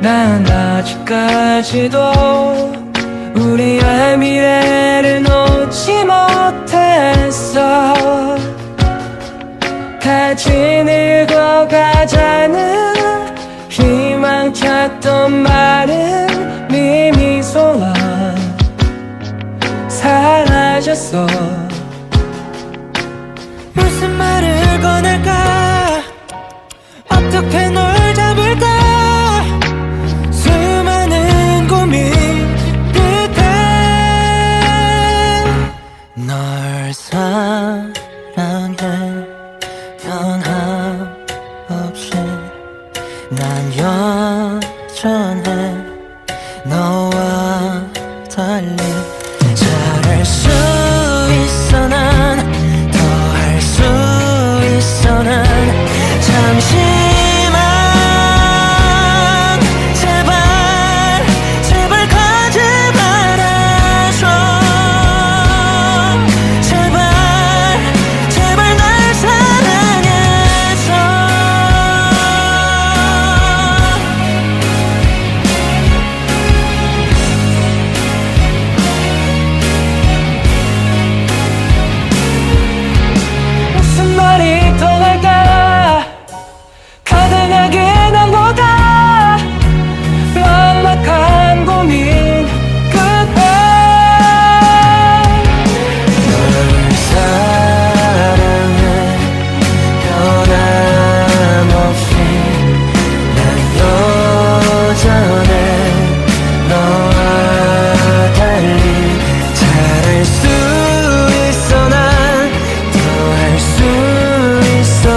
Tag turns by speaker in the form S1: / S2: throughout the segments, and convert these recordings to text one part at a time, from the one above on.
S1: 난 아직까지도 우리의 미래를 놓지 못했어. 같이 늙어가자는 희망 찾던 말은 네 미소와 사라졌어.
S2: 무슨 말을 꺼낼까? 어떻게 널 변함없이 난 여전해 너와 달리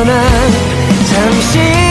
S2: 떠난 잠시